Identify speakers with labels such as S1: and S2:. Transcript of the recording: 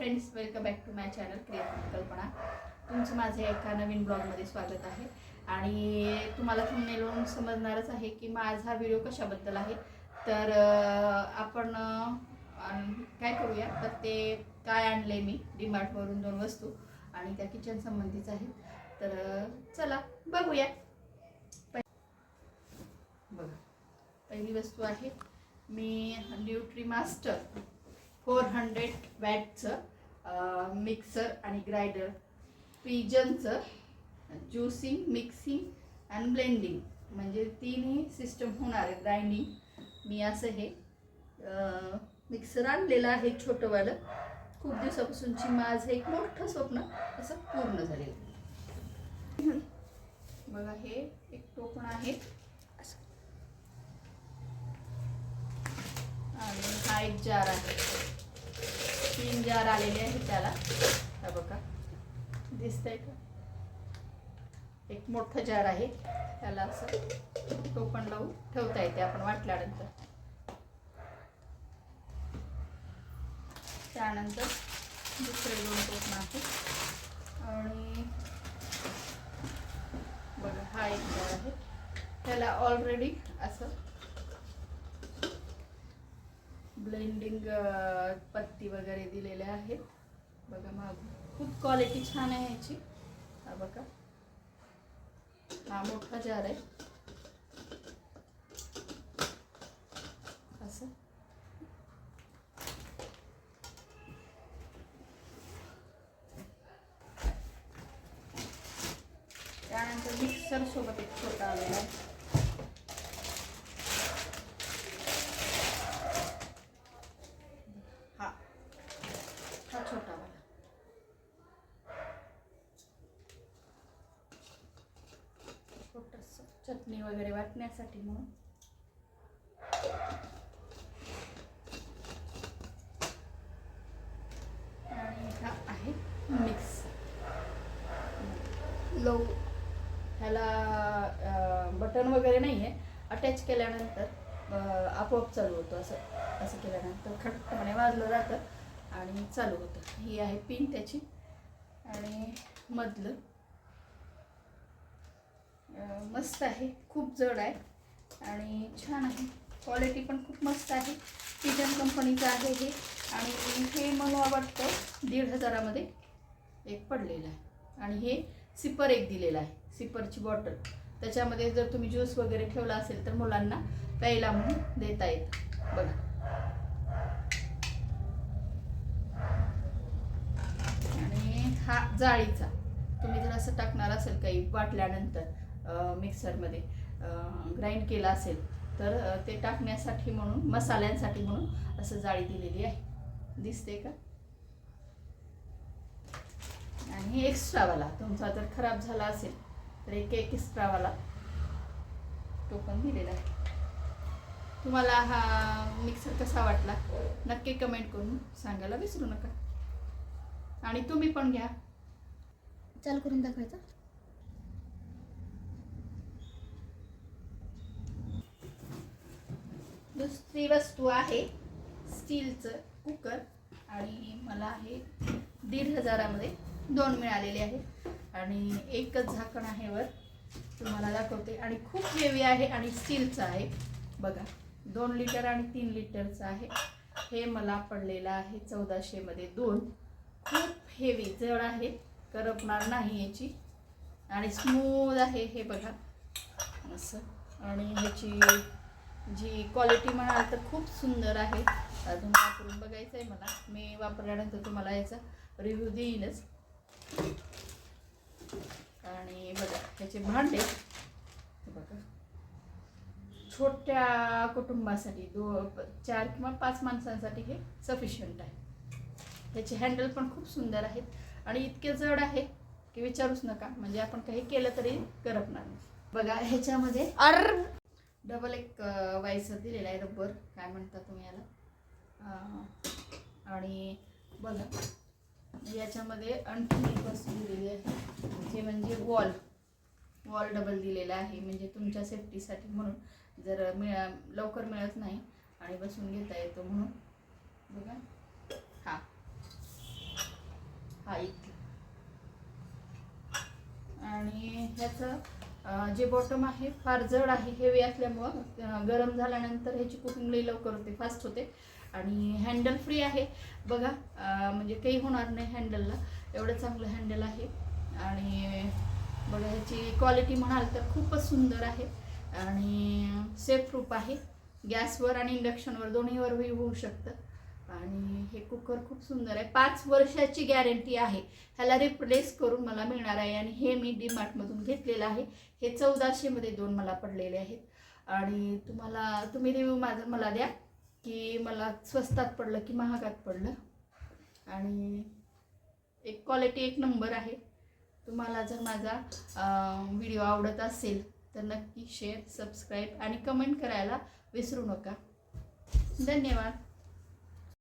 S1: Friends welcome back to my channel क्रियात्मक कल्पना तुमचं माझे एका नवीन ब्लॉगमध्ये स्वागत आहे. आणि तुम्हाला थंबनेलवरून समजणारच आहे की माझा व्हिडिओ कशाबद्दल आहे. तर आपण काय करूया? तर ते काय आणले मी डीमार्टवरून दोन वस्तू आणि त्या किचन संबंधीच आहेत. तर चला बघूया. पहि- बघा पहिली वस्तू आहे. मी न्यूट्री मास्टर फोर हंड्रेड वॅटचं मिक्सर आणि ग्राइंडर पिजनचं ज्युसिंग मिक्सिंग अँड ब्लेंडिंग म्हणजे तीनही सिस्टम होणार आहे ग्राइंडिंग मी असं हे मिक्सर आणलेलं आहे छोटंवालं. खूप दिवसापासूनची माझं एक मोठं स्वप्न असं पूर्ण झालेलं. बघा हे एक टोपण आहे. असं. आणि हा एक जार आहे. तीन जार आलेले आहेत त्याला. बघा. दिसतंय का? एक मोठं जार आहे. त्याला असं टोपण लावून ठेवता येते आपण वाटल्यानंतर. त्यानंतर दुसरे दोन टोपण आहेत. आणि बघा हा एक जार आहे. त्याला ऑलरेडी असं ब्लेंडिंग पत्ती वगैरे दिलेल्या आहेत. बघा माग खूप क्वालिटी छान आहे ह्याची. हा बघा. हा मोठा जार आहे. असं. त्यानंतर मिक्सर सोबत एक छोटा आलेला आहे. चटणी वगैरे वाटण्यासाठी म्हणून. आणि हा आहे मिक्स लो ह्याला बटन वगैरे नाही आहे अटॅच केल्यानंतर आपोआप चालू होतं असं असं केल्यानंतर खट्टपणे वाजलं जातं आणि चालू होतं. ही आहे पिन त्याची. आणि मधलं मस्त आहे. खूप जड आहे. आणि छान आहे. क्वालिटी पण खूप मस्त आहे. पिजन कंपनीचं आहे हे. आणि हे मला वाटतं दीड हजारामध्ये एक पडलेलं आहे. आणि हे सिपर एक दिलेलं आहे. सिपरची बॉटल त्याच्यामध्ये जर तुम्ही ज्यूस वगैरे ठेवला असेल तर मुलांना प्यायला म्हणून देता येतं. बघा. आणि हा जाळीचा. तुम्ही जर असं टाकणार असेल काही वाटल्यानंतर मिक्सरमध्ये ग्राइंड केला असेल तर ते टाकण्यासाठी म्हणून मसाल्यांसाठी म्हणून असं जाळी दिलेली आहे. दिसते का? आणि एक्स्ट्रावाला तुमचा जर खराब झाला असेल तर एक एक एक्स्ट्रावाला टोकन दिलेला आहे. तुम्हाला हा मिक्सर कसा वाटला? नक्की कमेंट करून सांगायला विसरू नका. आणि तुम्ही पण घ्या.
S2: चालू करून दाखवायचा?
S1: दुसरी वस्तू आहे स्टीलचं कुकर आणि मला हे दीड हजारामध्ये दोन मिळालेले आहेत आणि एकच झाकण आहे वर. तुम्हाला दाखवते. आणि खूप हेवी आहे आणि स्टीलचं आहे. बघा दोन लिटर आणि तीन लिटरचं आहे. हे मला पडलेलं आहे चौदाशेमध्ये दोन. खूप हेवी जड आहे. करपणार नाही याची. आणि स्मूथ आहे हे बघा. असं आणि ह्याची जी क्वालिटी म्हणाल तर खूप सुंदर आहे. अजून वापरून बघायचं आहे मला. मी वापरल्यानंतर तुम्हाला याचा रिव्ह्यू देईनच आणि बघा ह्याचे भांडे. बघा. छोट्या कुटुंबासाठी दो चार किंवा पाच माणसांसाठी हे सफिशियंट आहे. त्याचे हँडल पण खूप सुंदर आहेत. आणि इतके जड आहे की विचारूच नका. म्हणजे आपण काही केलं तरी करपणार नाही. बघा ह्याच्यामध्ये
S2: अर
S1: डबल एक वाईस दिलेला आहे रब्बर काय म्हणता तुम्ही याला? आणि बघा याच्यामध्ये आणखी एक वस्तू दिलेली आहे. जे म्हणजे वॉल वॉल डबल दिलेला आहे. म्हणजे तुमच्या सेफ्टीसाठी म्हणून. जर मिळा लवकर मिळत नाही आणि बसून घेता येतो म्हणून. बघा. हा. हा इथे. आणि ह्याचं जे बॉटम आहे फार जड आहे हेवी असल्यामुळं गरम झाल्यानंतर ह्याची कुकिंग लई लवकर होते फास्ट होते. आणि हँडल फ्री आहे. बघा म्हणजे काही होणार नाही हँडलला एवढं चांगलं हँडल आहे. आणि बघा ह्याची क्वालिटी म्हणाल तर खूपच सुंदर आहे. आणि सेफ प्रूफ आहे. गॅसवर आणि इंडक्शनवर दोन्हीवरही होऊ शकतं. आणि हे कुकर खूप सुंदर आहे. पाच वर्षाची गॅरंटी आहे. ह्याला रिप्लेस करून मला मिळणार आहे आणि हे मी डी मार्टमधून घेतलेलं आहे. हे चौदाशेमध्ये दोन मला पडलेले आहेत. आणि तुम्हाला तुम्ही रिव्ह्यू माझं मला द्या की मला स्वस्तात पडलं की महागात पडलं. आणि एक क्वालिटी एक नंबर आहे. तुम्हाला जर माझा व्हिडिओ आवडत असेल तर नक्की शेअर सबस्क्राईब आणि कमेंट करायला विसरू नका. धन्यवाद.